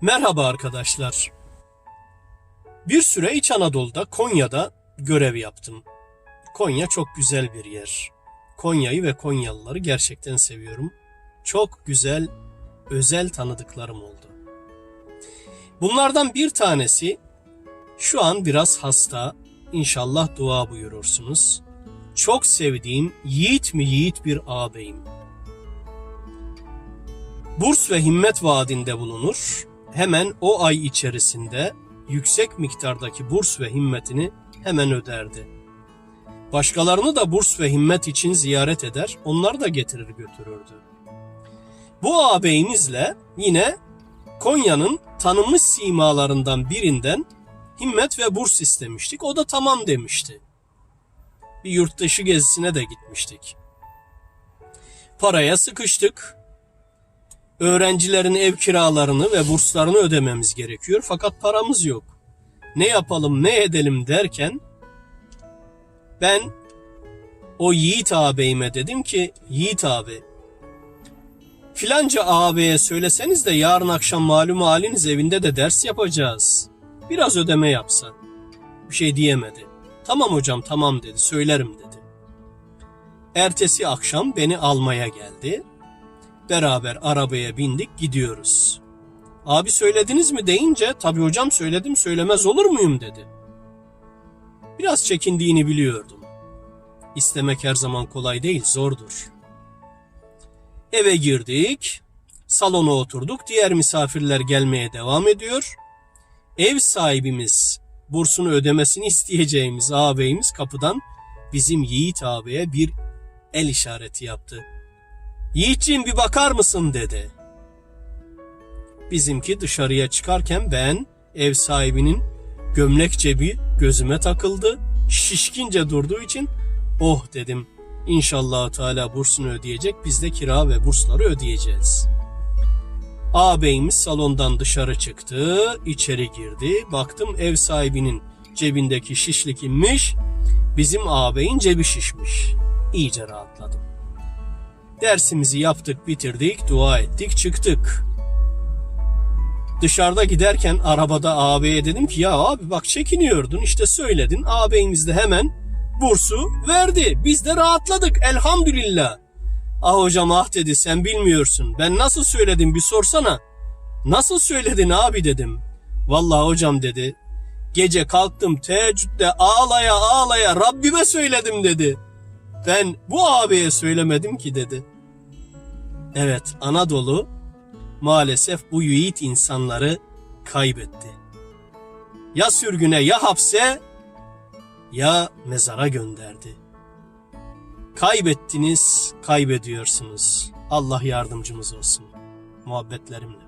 Merhaba arkadaşlar. Bir süre İç Anadolu'da Konya'da görev yaptım. Konya çok güzel bir yer. Konya'yı ve Konyalıları gerçekten seviyorum. Çok güzel, özel tanıdıklarım oldu. Bunlardan bir tanesi şu an biraz hasta. İnşallah dua buyurursunuz. Çok sevdiğim yiğit mi yiğit bir ağabeyim. Burs ve himmet vaadinde bulunur. Hemen o ay içerisinde yüksek miktardaki burs ve himmetini hemen öderdi. Başkalarını da burs ve himmet için ziyaret eder, onları da getirir götürürdü. Bu ağabeyimizle yine Konya'nın tanınmış simalarından birinden himmet ve burs istemiştik. O da tamam demişti. Bir yurt dışı gezisine de gitmiştik. Paraya sıkıştık öğrencilerin ev kiralarını ve burslarını ödememiz gerekiyor fakat paramız yok. Ne yapalım ne edelim derken ben o Yiğit ağabeyime dedim ki Yiğit abi filanca ağabeye söyleseniz de yarın akşam malum haliniz evinde de ders yapacağız. Biraz ödeme yapsa. Bir şey diyemedi. Tamam hocam tamam dedi söylerim dedi. Ertesi akşam beni almaya geldi. Beraber arabaya bindik gidiyoruz. Abi söylediniz mi deyince tabii hocam söyledim söylemez olur muyum dedi. Biraz çekindiğini biliyordum. İstemek her zaman kolay değil zordur. Eve girdik. Salona oturduk. Diğer misafirler gelmeye devam ediyor. Ev sahibimiz bursunu ödemesini isteyeceğimiz ağabeyimiz kapıdan bizim Yiğit ağabeye bir el işareti yaptı. Yiğitciğim bir bakar mısın dedi. Bizimki dışarıya çıkarken ben ev sahibinin gömlek cebi gözüme takıldı. Şişkince durduğu için oh dedim. İnşallah Teala bursunu ödeyecek biz de kira ve bursları ödeyeceğiz. Ağabeyimiz salondan dışarı çıktı, içeri girdi. Baktım ev sahibinin cebindeki şişlik inmiş, bizim ağabeyin cebi şişmiş. İyice rahatladım. Dersimizi yaptık, bitirdik, dua ettik, çıktık. Dışarıda giderken arabada ağabeye dedim ki ya abi bak çekiniyordun işte söyledin. Ağabeyimiz de hemen bursu verdi. Biz de rahatladık elhamdülillah. Ah hocam ah dedi sen bilmiyorsun. Ben nasıl söyledim bir sorsana. Nasıl söyledin abi dedim. Vallahi hocam dedi. Gece kalktım teheccüde ağlaya ağlaya Rabbime söyledim dedi. Ben bu ağabeye söylemedim ki dedi. Evet Anadolu maalesef bu yiğit insanları kaybetti. Ya sürgüne ya hapse ya mezara gönderdi. Kaybettiniz, kaybediyorsunuz. Allah yardımcımız olsun. Muhabbetlerimle.